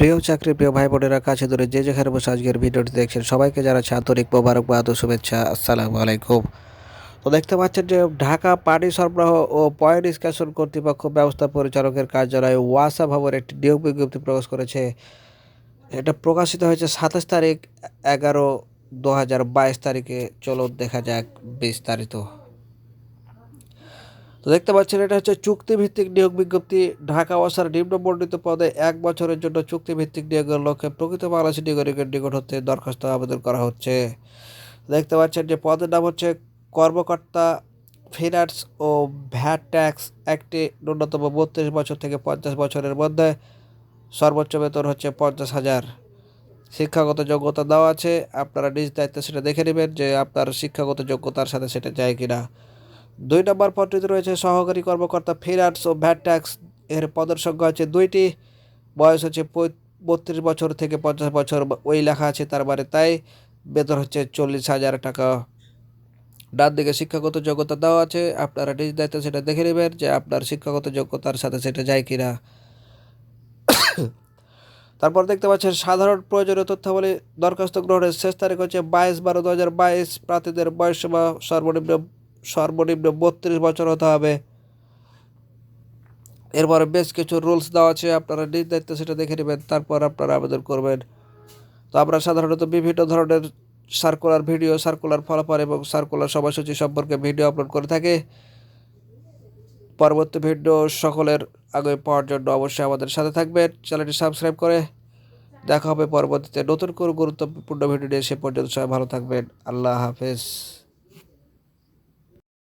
প্রিয় চাকরি, প্রিয় ভাই বোনেরা কাছে ধরে যে যেখানে বসে আজকের ভিডিওটি দেখছেন, সবাইকে জানাচ্ছি আন্তরিক মোবারকবাদ ও শুভেচ্ছা। আসসালামু আলাইকুম। তো দেখতে পাচ্ছেন যে ঢাকা পানি সরবরাহ ও পয়েন্ট নিষ্কাশন কর্তৃপক্ষ ব্যবস্থা পরিচালকের কার্যালয়ে ওয়াসা ভবন একটি নিয়োগ বিজ্ঞপ্তি প্রকাশ করেছে। এটা প্রকাশিত হয়েছে সাতাশ তারিখ, এগারো দু হাজার বাইশ তারিখে। চলো দেখা যাক বিস্তারিত। দেখতে পাচ্ছেন, এটা হচ্ছে চুক্তিভিত্তিক নিয়োগ বিজ্ঞপ্তি। ঢাকা ওয়াসার নিম্ন বর্ণিত পদে এক বছরের জন্য চুক্তিভিত্তিক নিয়োগের লক্ষ্যে প্রকৃত বাংলাদেশি নিগরিকের নিকট হতে দরখাস্ত আবেদন করা হচ্ছে। দেখতে পাচ্ছেন যে পদের নাম হচ্ছে কর্মকর্তা ফিনান্স ও ভ্যাট ট্যাক্স একটি ন্যূনতম বত্রিশ বছর থেকে পঞ্চাশ বছরের মধ্যে সর্বোচ্চ বেতন হচ্ছে পঞ্চাশ হাজার। শিক্ষাগত যোগ্যতা দেওয়া আছে, আপনারা নিজ দায়িত্বে সেটা দেখে নেবেন যে আপনার শিক্ষাগত যোগ্যতার সাথে সেটা যায় কিনা। দুই নম্বর পদটিতে রয়েছে সহকারী কর্মকর্তা ফিনান্স ও ভ্যাট ট্যাক্স। এর পদের সংখ্যা হচ্ছে দুইটি। বয়স হচ্ছে বত্রিশ বছর থেকে পঞ্চাশ বছর। ওই লেখা আছে তার মানে তাই বেতন হচ্ছে চল্লিশ হাজার টাকা। ডান দিকে শিক্ষাগত যোগ্যতা দেওয়া আছে। আপনারা নিজ দায়িত্বে সেটা দেখে নেবেন যে আপনার শিক্ষাগত যোগ্যতার সাথে সেটা যায় কিনা। তারপর দেখতে পাচ্ছেন, সাধারণ প্রয়োজনীয় তথ্যাবলী দরখাস্ত গ্রহণের শেষ তারিখ হচ্ছে বাইশ বারো দু হাজার বাইশ। প্রার্থীদের বয়স সীমা সর্বনিম্ন সর্বনিম্ন বত্রিশ বছর হতে হবে। এরপরে বেশ কিছু রুলস দেওয়া আছে, আপনারা নিজ দায়িত্বে সেটা দেখে নেবেন, তারপর আপনারা আবেদন করবেন। তো আমরা সাধারণত বিভিন্ন ধরনের সার্কুলার ভিডিও সার্কুলার ফলাফল এবং সার্কুলার সময়সূচি সম্পর্কে ভিডিও আপলোড করে থাকে। পরবর্তী ভিডিও সকলের আগে পাওয়ার জন্য অবশ্যই আমাদের সাথে থাকবেন, চ্যানেলটি সাবস্ক্রাইব করে। দেখা হবে পরবর্তীতে নতুন কোনো গুরুত্বপূর্ণ ভিডিও নিয়ে, সে পর্যন্ত সবাই ভালো থাকবেন। আল্লাহ হাফেজ।